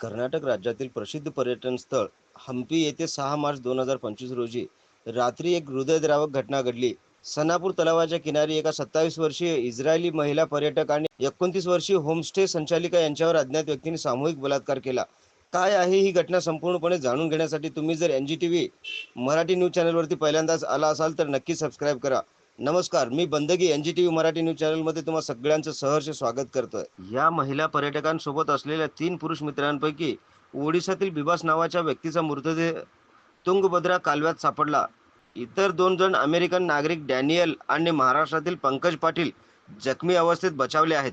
कर्नाटक राज्यातील प्रसिद्ध पर्यटन स्थळ हम्पी येथे सहा मार्च दोन हजार पंचवीस रोजी रात्री एक हृदयद्रावक घटना घडली. सनापूर तलावाच्या किनारी एका सत्तावीस वर्षीय इस्रायली महिला पर्यटक आणि एकोणतीस वर्षीय होमस्टे संचालिका यांच्यावर अज्ञात व्यक्तीने सामूहिक बलात्कार केला. काय आहे ही घटना संपूर्णपणे जाणून घेण्यासाठी तुम्ही जर N G T V Marathi news चॅनलवरती पहिल्यांदाच आला असाल तर नक्की सबस्क्राईब करा. नमस्कार मी Bandagi N G T V Marathi news चॅनलमध्ये तुम्हा सगळ्यांचं सहर्ष स्वागत करतोय. या महिला पर्यटकांसोबत असलेल्या तीन पुरुष मित्रांपैकी ओडिशातील बिबास नावाच्या व्यक्तीचा मृतदेह तुंगभद्रा कालव्यात सापडला. इतर दोन जण अमेरिकन नागरिक डॅनियल आणि महाराष्ट्रातील पंकज पाटील जखमी अवस्थेत बचावले आहेत.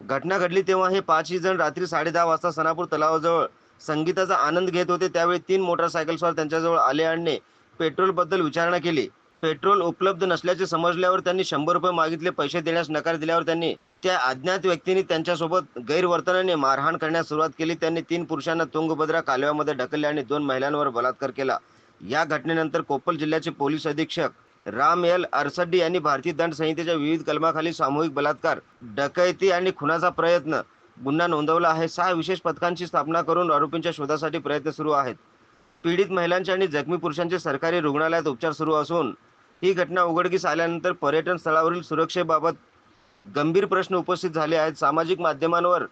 घटना घडली तेव्हा हे पाचही जण रात्री साडेदहा वाजता सनापूर तलावाजवळ संगीताचा आनंद घेत होते. त्यावेळी तीन मोटरसायकल्सवर त्यांच्याजवळ आले आणि पेट्रोलबद्दल विचारणा केली. पेट्रोल उपलब्ध नसल्याचे समजल्यावर त्यांनी शंभर रुपये मागितले पैसे देण्यास नकार दिल्यावर त्यांनी त्या अज्ञात व्यक्तीने त्यांच्यासोबत गैरवर्तनाने मारहाण करण्यास सुरुवात केली. त्यांनी तीन पुरुषांना तुंगभद्रा कालव्यामध्ये ढकलले आणि दोन महिलांवर बलात्कार केला. या घटनेनंतर कोप्पल जिल्ह्याचे पोलीस अधीक्षक राम एल अरसड्डी यांनी भारतीय दंड संहितेच्या विविध कलमाखाली सामूहिक बलात्कार डकैती आणि खुनाचा प्रयत्न गुन्हा नोंदवला आहे. सहा विशेष पथकांची स्थापना करून आरोपींच्या शोधासाठी प्रयत्न सुरू आहेत. पीडित महिलांचे आणि जखमी पुरुषांचे सरकारी रुग्णालयात उपचार सुरू असून ही घटना उघडकीस आल्यानंतर पर्यटन स्थळावरील सुरक्षेबाबत गंभीर प्रश्न उपस्थित झाले आहेत. सामाजिक माध्यमांवर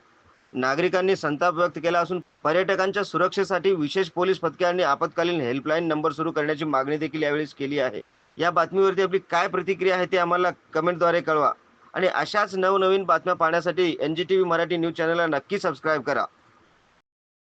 नागरिकांनी संताप व्यक्त केला असून पर्यटकांच्या सुरक्षेसाठी विशेष पोलीस पथके आणि आपत्कालीन हेल्पलाईन नंबर सुरू करण्याची मागणी देखील यावेळेस केली आहे. या बातमीवरती आपली काय प्रतिक्रिया आहे ते आम्हाला कमेंटद्वारे कळवा. आणि अशाच नवनवीन बातम्या पाहण्यासाठी N G T V Marathi news चॅनलला नक्की सबस्क्राईब करा.